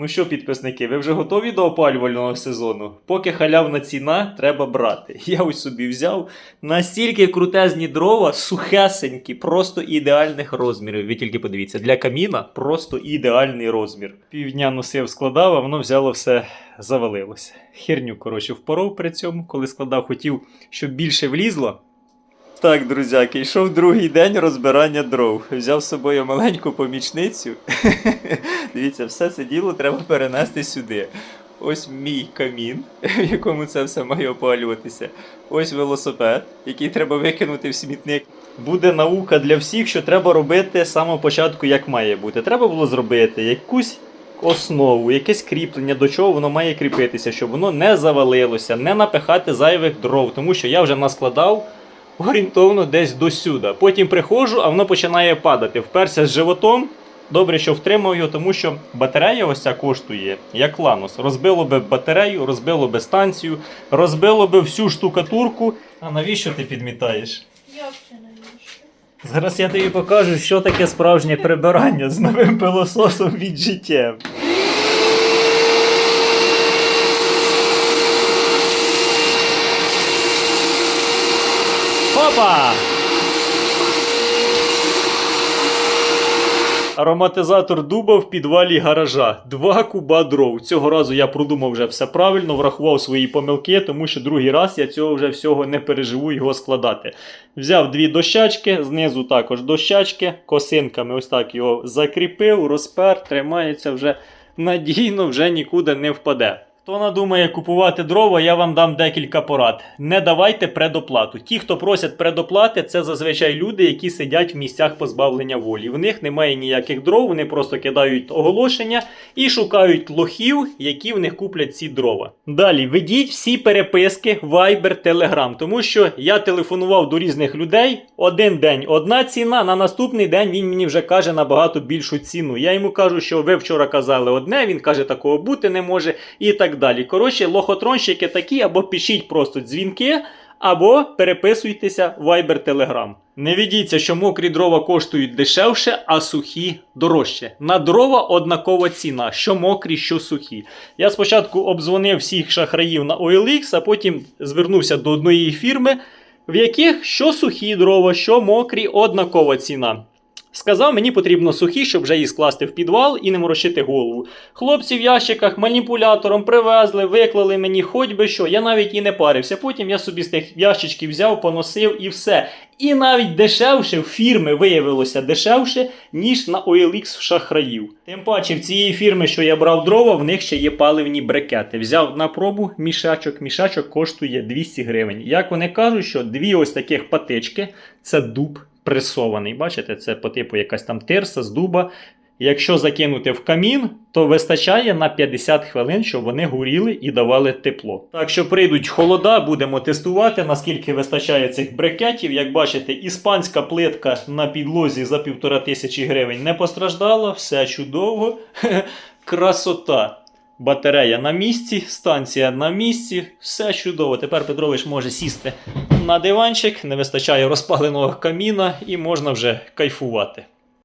Ну що, підписники, ви вже готові до опалювального сезону? Поки халявна ціна, треба брати. Я ось собі взяв настільки крутезні дрова, сухесенькі, просто ідеальних розмірів. Ви тільки подивіться, для каміна просто ідеальний розмір. Півдня носив, складав, а воно взяло все, завалилося. Херню, коротше, впоров при цьому, коли складав, хотів, щоб більше влізло. Так, друзяки, йшов другий день розбирання дров. Взяв з собою маленьку помічницю. Дивіться, все це діло треба перенести сюди. Ось мій камін, в якому це все має опалюватися. Ось велосипед, який треба викинути в смітник. Буде наука для всіх, що треба робити з самого початку, як має бути. Треба було зробити якусь основу, якесь кріплення, до чого воно має кріпитися, щоб воно не завалилося, не напихати зайвих дров, тому що я вже наскладав орієнтовно десь до сюди. Потім приходжу, а воно починає падати. Вперся з животом. Добре, що втримав його, тому що батарея ось ця коштує як ланос. Розбило би батарею, розбило би станцію, розбило би всю штукатурку. А навіщо ти підмітаєш? Як це навіщо? Зараз я тобі покажу, що таке справжнє прибирання з новим пилососом від життя. Опа! Ароматизатор дуба в підвалі гаража. Два куба дров. Цього разу я продумав вже все правильно, врахував свої помилки, тому що другий раз я цього вже всього не переживу його складати. Взяв дві дощачки, знизу також дощачки, косинками ось так його закріпив, розпер, тримається вже надійно, вже нікуди не впаде. Хто надумає купувати дрова, я вам дам декілька порад. Не давайте предоплату. Ті, хто просять предоплати, це зазвичай люди, які сидять в місцях позбавлення волі. В них немає ніяких дров, вони просто кидають оголошення і шукають лохів, які в них куплять ці дрова. Далі ведіть всі переписки Viber, Telegram, тому що я телефонував до різних людей. Один день одна ціна, на наступний день він мені вже каже набагато більшу ціну. Я йому кажу, що ви вчора казали одне, він каже, такого бути не може, і так далі. Коротше, лохотронщики такі, або пишіть просто дзвінки, або переписуйтеся в Viber Telegram. Не ведіться, що мокрі дрова коштують дешевше, а сухі дорожче. На дрова однакова ціна, що мокрі, що сухі. Я спочатку обдзвонив всіх шахраїв на OLX, а потім звернувся до одної фірми, в яких що сухі дрова, що мокрі, однакова ціна. Сказав, мені потрібно сухі, щоб вже її скласти в підвал і не морочити голову. Хлопці в ящиках маніпулятором привезли, виклали мені хоч би що. Я навіть і не парився. Потім я собі з тих ящичків взяв, поносив і все. І навіть дешевше в фірми виявилося дешевше, ніж на OLX в шахраїв. Тим паче, в цієї фірми, що я брав дрова, в них ще є паливні брикети. Взяв на пробу мішачок. Мішачок коштує 200 гривень. Як вони кажуть, що дві ось таких патички це дуб пресований. Бачите, це по типу якась там тирса з дуба. Якщо закинути в камін, то вистачає на 50 хвилин, щоб вони горіли і давали тепло. Так що прийдуть холода, будемо тестувати, наскільки вистачає цих брикетів. Як бачите, іспанська плитка на підлозі за півтора тисячі гривень не постраждала, все чудово. Красота. Батарея на місці, станція на місці, все чудово. Тепер Петрович може сісти на диванчик, не вистачає розпаленого каміна і можна вже кайфувати.